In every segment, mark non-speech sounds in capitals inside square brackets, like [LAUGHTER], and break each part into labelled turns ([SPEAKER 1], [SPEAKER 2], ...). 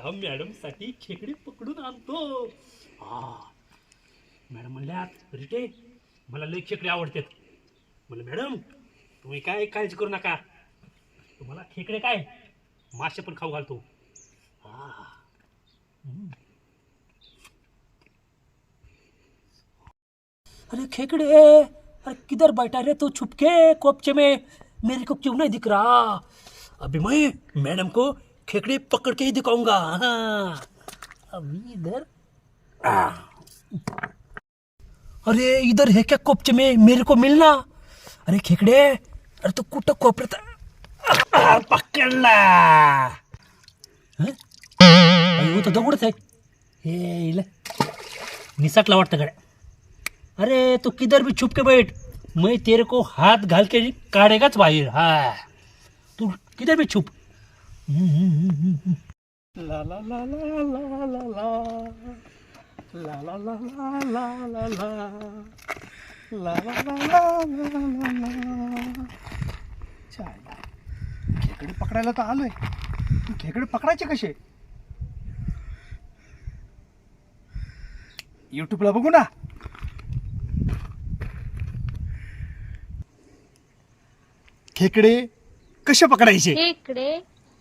[SPEAKER 1] आता मॅडमसाठी खेकडे पकडून आणतो. हा मॅडम म्हणल्यात रिटे मला लई खेकडे आवडतात. म्हणलं मॅडम तुम्ही काय काळजी करू नका. तुम्हाला खेकडे काय? मासे पण खाऊ घालतो. हा अरे खेकड़े अरे किधर बैठा रे तू छुपके कोपचे में? मेरे को क्यों नहीं दिख रहा? अभी मैं मैडम को खेकड़े पकड़ के ही दिखाऊंगा। हाँ। अभी इधर। अरे इधर है क्या कोपचे में? मेरे को मिलना? अरे खेकड़े अरे तू कुठं कोपऱ्यात पकडला हं? तो दगडच आहे हे इले. निसटला वाटतं गड्या अरे तू किधर भी छुप के बैठ। मैं तेरे को हाथ घाल के काढेगाच बाहेर हा। तू किधर भी छुप। ला ला ला ला ला ला ला ला ला ला ला ला
[SPEAKER 2] खेकडे पकडायला तर आलोय खेकडे पकडायचे कसे युट्यूबला बघू ना खेकडे कसे पकडायचे
[SPEAKER 3] खेकडे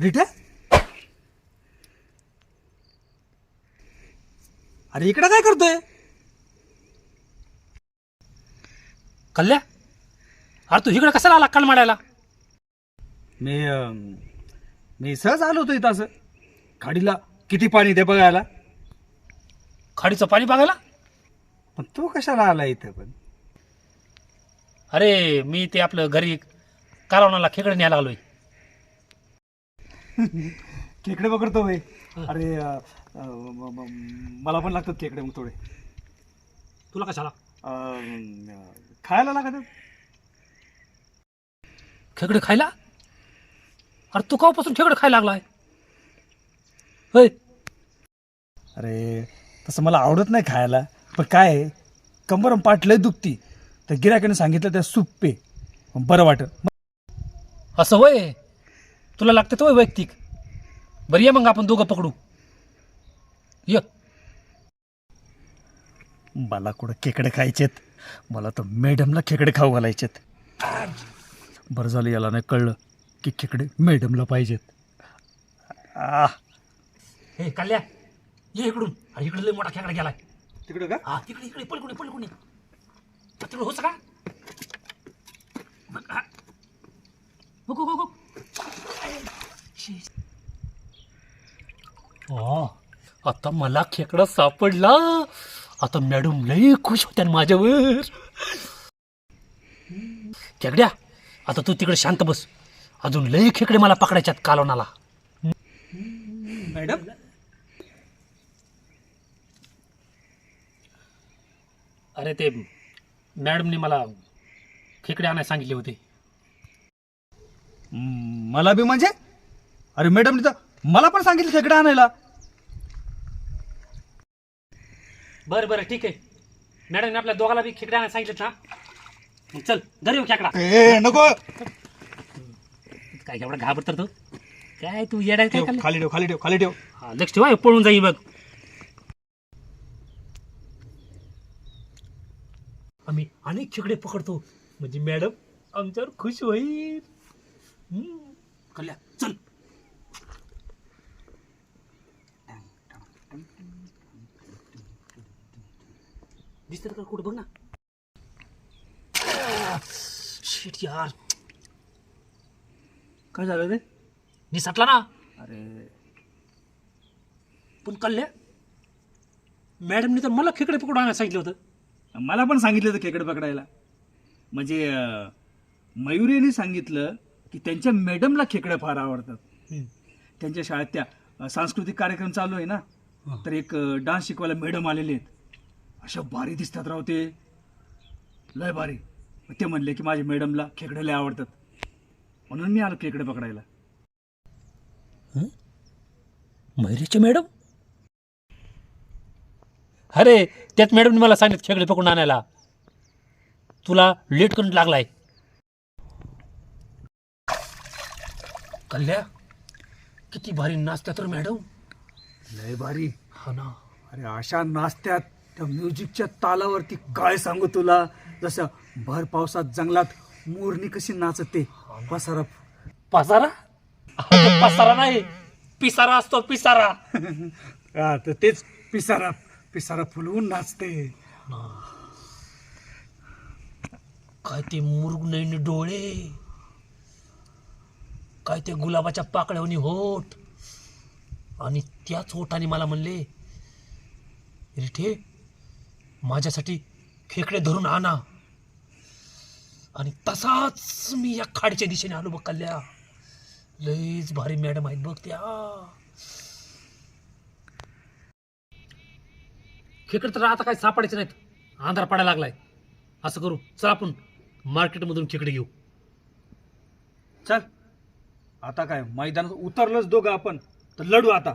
[SPEAKER 2] रिटा अरे इकडं काय करतोय?
[SPEAKER 1] कल्ल्या अरे तू इकडे कशाला आला काल माडायला
[SPEAKER 2] मी अं, मी सहज आलो होतो इथं असं. खाडीला किती पाणी ते बघायला?
[SPEAKER 1] खाडीचं पाणी बघायला?
[SPEAKER 2] पण तू कशाला आला इथं पण?
[SPEAKER 1] अरे मी ते आपलं घरी कालवणाला खेकडे न्यायला आलोय.
[SPEAKER 2] खेकडे पकडतो होय. अरे अं, अं, म- म- मला पण लागतात खेकडे मग थोडे.
[SPEAKER 1] तुला कशाला?
[SPEAKER 2] अं, खायला लागत
[SPEAKER 1] खेकडे खायला? अरे तू केव्हापासून खेकडे खायला लागलाय? होय.
[SPEAKER 2] अरे तसं मला आवडत नाही खायला. पण काय आहे, कंबर आणि पाठ लय दुखती. तर गिरायकाने सांगितलं त्या सूप पे. मग बरं वाटत.
[SPEAKER 1] असं होय? तुला लागतं होय वैयक्तिक. बरं ये मग आपण दोघं पकडू. ये.
[SPEAKER 2] मला कुठं खेकडे खायचेत? मला तर मॅडमला खेकडे खाऊ घालायचेत. बरं झालं याला नाही कळलं की खेकडे मॅडमला पाहिजेत. आ.
[SPEAKER 1] हे कल्ल्या ये इकडून. अरे इकडे लय मोठा खेकडा गेलाय.
[SPEAKER 2] तिकडे का?
[SPEAKER 1] हा तिकडे इकडे पलकुणी पलकुणी तिकडे हो सका हो हो हो आता मला खेकडा सापडला. आता मॅडम लई खुश होत्या माझ्यावर. खेकड्या आता तू तिकडे शांत बस. अजून लई खेकडे मला पकडायच्यात कालवणाला.
[SPEAKER 2] मॅडम?
[SPEAKER 1] अरे ते मॅडमने मला खेकडे आणायला सांगितले होते.
[SPEAKER 2] मला बी म्हणजे? अरे मॅडमने तर मला पण सांगितलं खेकडे आणायला.
[SPEAKER 1] बरं बरं ठीक आहे. मॅडमने आपल्या दोघाला बी खेकडे आणायला सांगितलं ना मग चल घरी येऊ खेकडा.
[SPEAKER 2] ए नको.
[SPEAKER 1] काय एवढा घाबरतर तू? काय तू येडाय काय
[SPEAKER 2] ठेव,
[SPEAKER 1] खाल्लं?
[SPEAKER 2] खाली ठेव खाली ठेव खाली ठेव.
[SPEAKER 1] हा, लक्ष ठेवा पळून जाईल बघ. आम्ही अनेक खेकडे पकडतो. म्हणजे मॅडम आमच्यावर खुश होईल. हम्म. कल्या चल. दिसतात का कुठं बघ ना. शिट यार.
[SPEAKER 2] काय झालं रे?
[SPEAKER 1] निसटला ना.
[SPEAKER 2] अरे.
[SPEAKER 1] पण कल्ल्या मॅडमने तर मला खेकडे पकडून आणायला सांगितलं होतं.
[SPEAKER 2] मला पण सांगितलं होतं खेकडे पकडायला. म्हणजे अं, मयुरीने सांगितलं की त्यांच्या मॅडमला खेकडे फार आवडतात. त्यांच्या शाळेत त्या अ, सांस्कृतिक कार्यक्रम चालू आहे ना तर एक डान्स शिकवायला मॅडम आलेले आहेत. अशा भारी दिसतात राव ते. लय भारी मग ते म्हणले की माझ्या मॅडमला खेकडे लय आवडतात. म्हणून मी आलो खेकडे पकडायला.
[SPEAKER 1] मैरीचे मॅडम अरे त्यात मॅडमने मला सांगितलं खेकडे पकडून आणायला. तुला लेट करून लागलाय. कल्ल्या किती भारी नाचत्या तर मॅडम
[SPEAKER 2] लय भारी.
[SPEAKER 1] हा ना.
[SPEAKER 2] अरे अशा नाचत्यात. त्या म्युझिकच्या तालावरती काय सांगू तुला? जसं भर पावसात जंगलात मोरणी कशी नाचते. पसारा
[SPEAKER 1] पसारा? अहो, पसारा नाही. पिसारा असतो पिसारा. [LAUGHS]
[SPEAKER 2] हा तर तेच पिसारा. पिसारा फुलवून नाचते.
[SPEAKER 1] काय ते मुरुग नैन डोळे? काय ते गुलाबाच्या पाकळ्यावनी होठ आणि त्याच होठाने मला म्हणले रिठे माझ्यासाठी खेकडे धरून आणा. आणि तसाच मी या खाडीच्या दिशेने आलो बघ कल्ल्या लईच भारी मॅडम आहेत बघ त्या. खेकडे तर आता काय सापडायचे नाहीत. आंधार पडायला लागलाय. असं करू चल आपण मार्केटमधून खेकडे घेऊ.
[SPEAKER 2] चल. आता काय मैदानात उतरलंच दोघं आपण. तर लढू आता.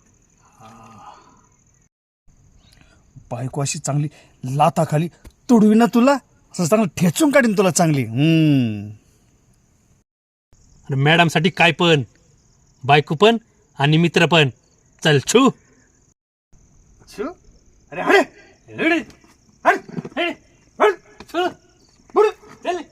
[SPEAKER 2] बायको अशी चांगली लाताखाली तुडवी ना तुला असं चांगलं ठेचून काढीन तुला चांगली
[SPEAKER 1] अरे मॅडमसाठी काय पण बायको पण आणि मित्र पण चल छू
[SPEAKER 2] छू अरे अरे अरे अरे अरे अरे